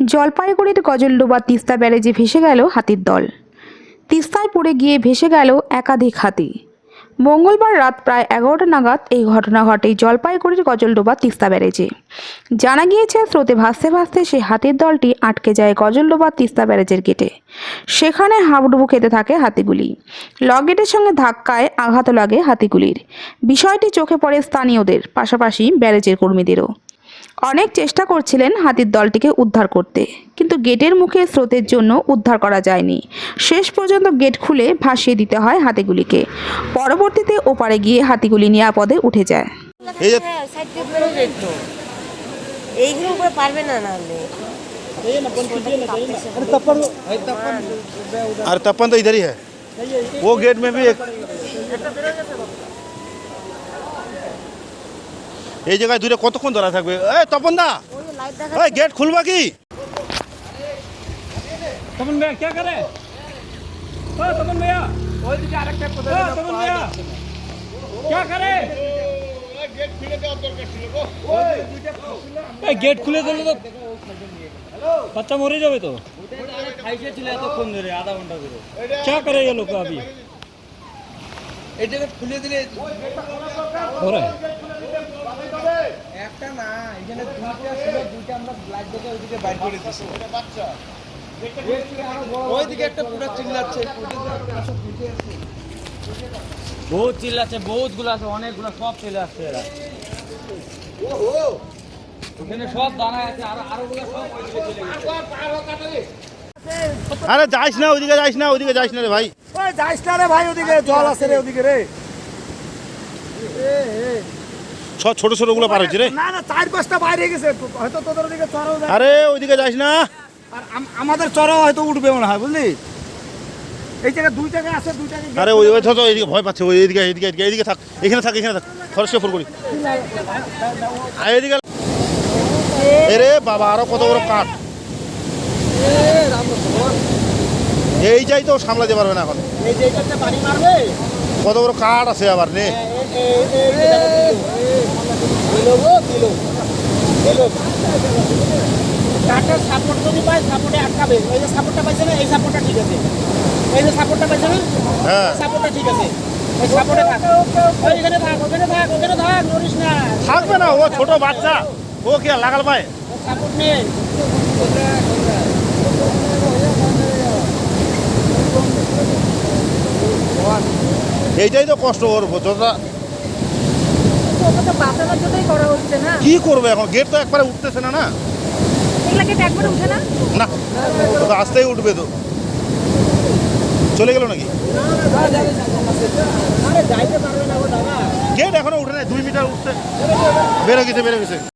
জলপাইগুড়ির গজলডোবা তিস্তা ব্যারেজে ভেসে গেল হাতির দল। তিস্তায় পড়ে গিয়ে ভেসে গেল একাধিক হাতি। মঙ্গলবার রাত প্রায় এগারোটা নাগাদ এই ঘটনা ঘটে জলপাইগুড়ির গজলডোবা তিস্তা ব্যারেজে। জানা গিয়েছে, স্রোতে ভাসতে ভাসতে সেই হাতির দলটি আটকে যায় গজলডোবা তিস্তা ব্যারেজের গেটে। সেখানে হাবুডুবু খেতে থাকে হাতিগুলি। লগেটের সঙ্গে ধাক্কায় আঘাত লাগে হাতিগুলির। বিষয়টি চোখে পড়ে স্থানীয়দের, পাশাপাশি ব্যারেজের কর্মীদেরও। অনেক চেষ্টা করছিলেন হাতির দলটিকে উদ্ধার করতে কিন্তু গেটের মুখে স্রোতের জন্য উদ্ধার করা যায়নি শেষ পর্যন্ত গেট খুলে ভাসিয়ে দিতে হয় হাতিগুলিকে পরবর্তীতে ওপারে গিয়ে হাতিগুলি নিরাপদে উঠে যায় এই যে হ্যাঁ সাইড দিয়ে বেরো যেত এইগুলো উপরে পারবে না নাহলে अरे तपन तो इधर ही है वो गेट में भी एक এই জায়গায় দূরে কতক্ষণ ধরা থাকবে? এই তপন দা গেট খুলবা কি? গেট খুলে দাও দিলে তো বাচ্চা মরে যাবে তো। খাইছে ছিল এতক্ষণ ধরে আধা ঘণ্টা ধরে করে এই জায়গা খুলে দিলে একটা না এখানে দুইটা ছিল দুইটা আমরা ব্ল্যাক দেখে ওইদিকে বাইর করে দিছি ওইদিকে একটা পুরো চিল্লাচ্ছে। বহুত চিল্লাচ্ছে বহুতগুলো আছে অনেকগুলো সব চলে আসছে এরা। ওখানে সব দানা আছে আর আরও গুলো সব ওইদিকে চলে গেছে। আরে যাইস না ওইদিকে যাইস না ওইদিকে যাইস না রে ভাই। ওই যাইস না রে ভাই ওদিকে জল আছে রে ওদিকে রে। সব ছোট ছোটগুলো পার হচ্ছে রে না না চার পাঁচটা বাইরে গেছে হয়তো তোদের ওদিকে চড়াও যায় আরে ওইদিকে যাইস না আর আমাদের চড়াও হয়তো উঠবে মনে হয় বুঝলি এই দুই আছে দুই আরে ওই ওই তো এইদিকে ভয় পাচ্ছে ওই এদিকে এদিকে এদিকে এদিকে থাক এখানে থাক এখানে থাক খরচে করি আর এদিকে এরে বাবা আরও কত বড় কাঠ এই যাই তো সামলাতে পারবে না এখন কত বড় কাঠ আছে আবার নে কাঠের সাপোর্ট যদি পায় সাপোর্টে আটকাবে। এই যে সাপোর্টটা পাইছে না এই সাপোর্টটা ঠিক আছে। এই যে সাপোর্টটা পাইছে না হ্যাঁ। সাপোর্টটা ঠিক আছে। থাকবে না ও ছোট বাচ্চা। ও কি লাগাল পায়? সাপোর্ট নেই এইটাই তো কষ্ট ওর যতটা তো বাঁচানোর জন্যই করা না। কি করবে এখন? গেট তো একবারে উঠতেছে না না? না? তো আসতেই উঠবে তো। চলে গেল নাকি? আরে যাইতে পারবে না গো দাদা। গেট এখনও উঠে নাই দুই মিটার উঠছে। বেরো গেছে বেরো গেছে।